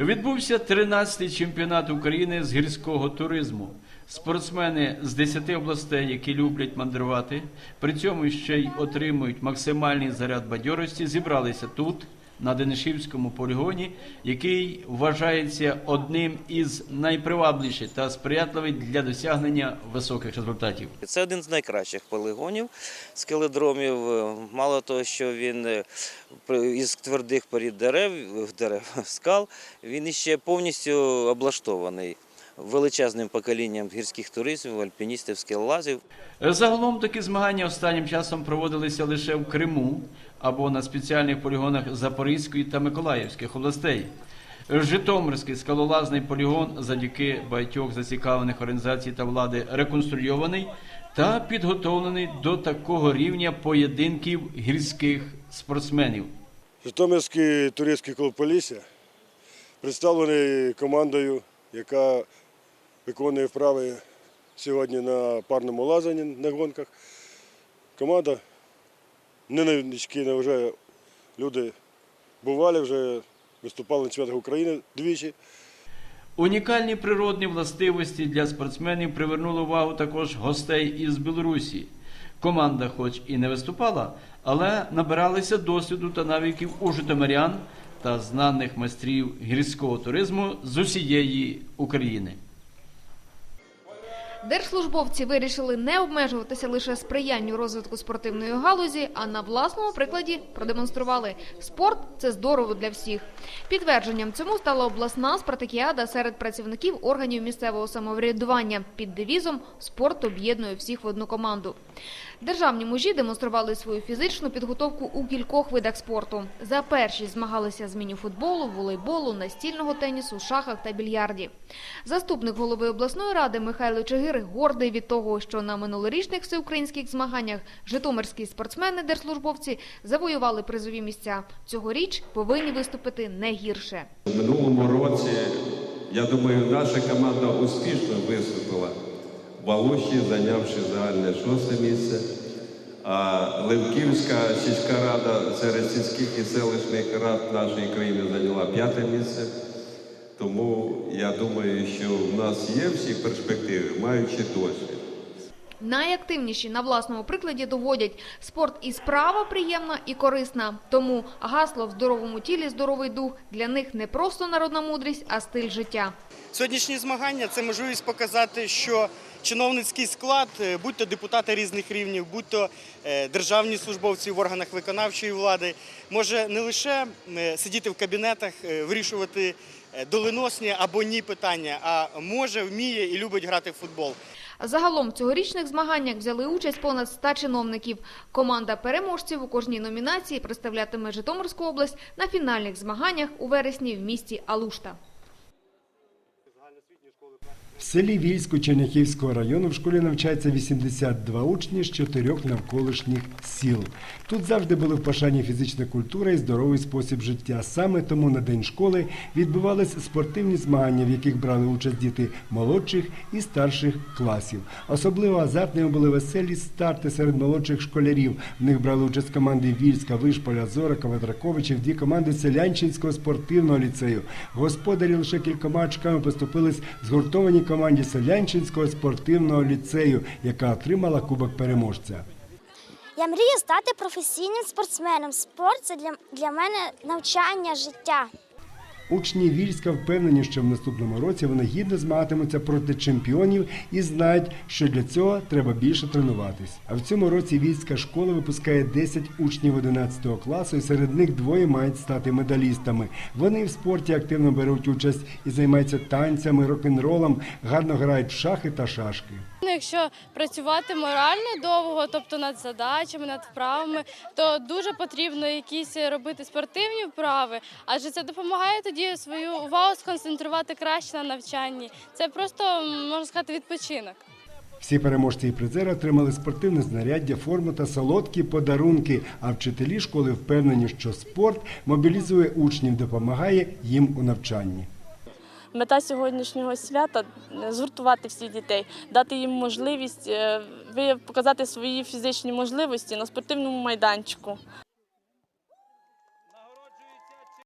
Відбувся 13-й чемпіонат України з гірського туризму. Спортсмени з 10 областей, які люблять мандрувати, при цьому ще й отримують максимальний заряд бадьорості, зібралися тут, на Денишівському полігоні, який вважається одним із найпривабливіших та сприятливих для досягнення високих результатів. Це один з найкращих полігонів скеледромів. Мало того, що він е, із твердих порід дерев, дерев скал, він іще повністю облаштований величезним поколінням гірських туристів, альпіністів, скелелазів. Загалом такі змагання останнім часом проводилися лише в Криму або на спеціальних полігонах Запорізької та Миколаївських областей. Житомирський скалолазний полігон завдяки багатьох зацікавлених організацій та влади реконструйований та підготовлений до такого рівня поєдинків гірських спортсменів. Житомирський туристський клуб Полісся представлений командою, яка виконує вправи сьогодні на парному лазанні на гонках. Команда не не вже люди бували, вже виступали на чемпіонатах України двічі. Унікальні природні властивості для спортсменів привернули увагу також гостей із Білорусі. Команда, хоч і не виступала, але набиралися досвіду та навиків у житомирян та знаних майстрів гірського туризму з усієї України. Держслужбовці вирішили не обмежуватися лише сприянню розвитку спортивної галузі, а на власному прикладі продемонстрували спорт це здорово для всіх. Підтвердженням цьому стала обласна спартакіада серед працівників органів місцевого самоврядування під девізом Спорт об'єднує всіх в одну команду. Державні мужі демонстрували свою фізичну підготовку у кількох видах спорту. За першість змагалися з мініфутболу, волейболу, настільного тенісу, шахах та більярді. Заступник голови обласної ради Михайло Чигир гордий від того, що на минулорічних всеукраїнських змаганнях житомирські спортсмени-держслужбовці завоювали призові місця. Цьогоріч повинні виступити не гірше. У минулому році, я думаю, наша команда успішно виступила в Алуші, зайнявши загальне шосте місце. А Левківська сільська рада серед сільських і селищних рад нашої країни зайняла п'яте місце. Тому я думаю, що в нас є всі перспективи, маючи досвід. Найактивніші на власному прикладі доводять спорт і справа приємна і корисна. Тому гасло в здоровому тілі здоровий дух для них не просто народна мудрість, а стиль життя. Сьогоднішні змагання це можливість показати, що чиновницький склад, е, будь то депутати різних рівнів, будь то е, державні службовці в органах виконавчої влади, може не лише е, сидіти в кабінетах, вирішувати доленосні або ні питання, а може, вміє і любить грати в футбол. Загалом в цьогорічних змаганнях взяли участь понад 100 чиновників. Команда переможців у кожній номінації представлятиме Житомирську область на фінальних змаганнях у вересні в місті Алушта. В селі Вільську Черняхівського району в школі навчається 82 учні з чотирьох навколишніх сіл. Тут завжди були в пошані фізична культура і здоровий спосіб життя. Саме тому на день школи відбувалися спортивні змагання, в яких брали участь діти молодших і старших класів. Особливо азартними були веселі старти серед молодших школярів. В них брали участь команди Вільська, Вишполя, Зорака, Ветраковичів, дві команди Селянчинського спортивного ліцею. Господарі лише кількома очками поступились згуртованій команді Селянчинського спортивного ліцею, яка отримала кубок переможця. Я мрію стати професійним спортсменом. Спорт це для, мене навчання, життя. Учні Вільська впевнені, що в наступному році вони гідно змагатимуться проти чемпіонів і знають, що для цього треба більше тренуватись. А в цьому році Вільська школа випускає 10 учнів 11 класу, і серед них двоє мають стати медалістами. Вони в спорті активно беруть участь і займаються танцями, рок-н-ролом, гарно грають в шахи та шашки. Ну, Якщо працювати морально довго, тобто над задачами, над вправами, то дуже потрібно якісь робити спортивні вправи, адже це допомагає тоді свою увагу сконцентрувати краще на навчанні. Це просто можна сказати відпочинок. Всі переможці і призери отримали спортивне знаряддя, форму та солодкі подарунки. А вчителі школи впевнені, що спорт мобілізує учнів, допомагає їм у навчанні. Мета сьогоднішнього свята е, згуртувати всіх дітей, дати їм можливість е, показати свої фізичні можливості на спортивному майданчику.